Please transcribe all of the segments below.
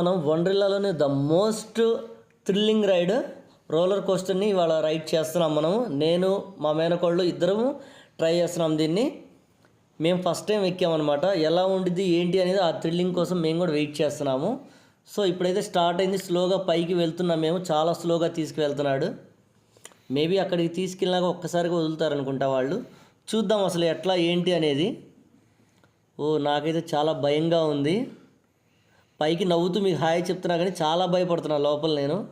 మనం వండ్రిల్లాలోనే the most thrilling ride roller కోస్టర్ని ఇవాళ ride చేస్తున్నాం మనం నేను మా మేనకోళ్ళు ఇద్దరము ట్రై చేస్తున్నాం దీన్ని. మేము ఫస్ట్ టైం ఎక్కామన్నమాట. ఎలా ఉండిద్ది ఏంటి అనేది ఆ థ్రిల్లింగ్ కోసం మేము కూడా వెయిట్ చేస్తున్నాము. సో ఇప్పుడైతే స్టార్ట్ అయింది స్లోగా పైకి వెళ్తున్నాం మేము. చాలా స్లోగా తీసుకువెళ్తున్నాడు. మేబీ అక్కడికి తీసుకెళ్ళినాక ఒక్కసారిగా వదులుతారనుకుంటా వాళ్ళు. చూద్దాం అసలు ఎట్లా ఏంటి అనేది. ఓ నాకైతే చాలా భయంగా ఉంది. పైకి నవ్వుతూ మీకు హాయ్ చెప్తున్నా కానీ చాలా భయపడుతున్నా లోపల నేను.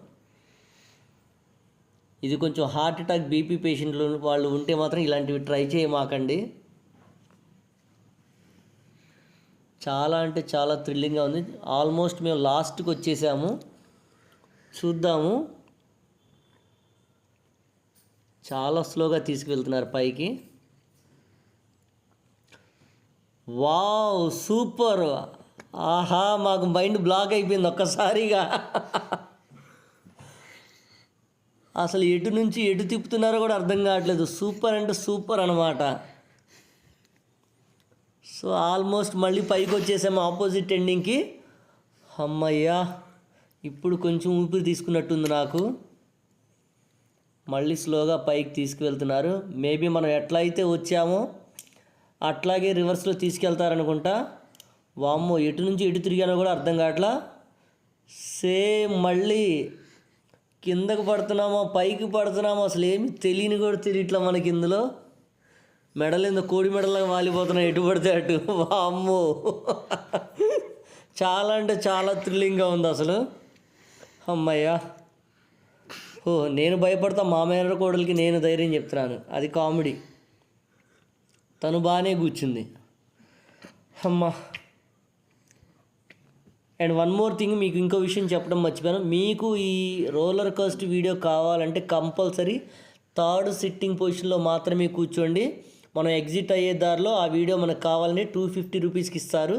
ఇది కొంచెం హార్ట్ అటాక్ బీపీ పేషెంట్లు వాళ్ళు ఉంటే మాత్రం ఇలాంటివి ట్రై చేయమాకండి. చాలా అంటే చాలా థ్రిల్లింగ్గా ఉంది. ఆల్మోస్ట్ మేము లాస్ట్కి వచ్చేసాము. చూద్దాము. చాలా స్లోగా తీసుకువెళ్తున్నారు పైకి. Wow super! ఆహా మాకు మైండ్ బ్లాక్ అయిపోయింది ఒక్కసారిగా. అసలు ఎటు నుంచి ఎటు తిప్పుతున్నారో కూడా అర్థం కావట్లేదు. సూపర్ అంటే సూపర్ అనమాట సో ఆల్మోస్ట్ మళ్ళీ పైకి వచ్చేసాము ఆపోజిట్ ఎండింగ్కి. అమ్మయ్యా ఇప్పుడు కొంచెం ఊపిరి తీసుకున్నట్టుంది నాకు. మళ్ళీ స్లోగా పైకి తీసుకువెళ్తున్నారు. మేబీ మనం ఎట్లా అయితే వచ్చామో అట్లాగే రివర్స్లో తీసుకెళ్తారనుకుంటా. వామ్మో ఎటు నుంచి ఎటు తిరిగానో కూడా అర్థం కావట్లా? సేమ్ మళ్ళీ కిందకు పడుతున్నామో పైకి పడుతున్నామో అసలు ఏమి తెలియని కూడా తెలియట్లా మనకి ఇందులో? మెడలు ఇంత కోడి మెడలాగా వాలిపోతున్నాయి ఎటు పడితే అటు. వామ్మో. చాలా అంటే చాలా థ్రిల్లింగ్గా ఉంది అసలు. అమ్మయ్యా. ఓ నేను భయపడతా మామయ్య కోడలికి నేను ధైర్యం చెప్తున్నాను. అది కామెడీ. తను బాగానే కూర్చుంది. అమ్మా. అండ్ వన్ మోర్ థింగ్ మీకు ఇంకో విషయం చెప్పడం మర్చిపోయాను. మీకు ఈ రోలర్ కాస్ట్ వీడియో కావాలంటే కంపల్సరీ థర్డ్ సిట్టింగ్ పొజిషన్లో మాత్రమే కూర్చోండి. మనం ఎగ్జిట్ అయ్యే దారిలో ఆ వీడియో మనకు కావాలని టూ ఫిఫ్టీ రూపీస్కి ఇస్తారు.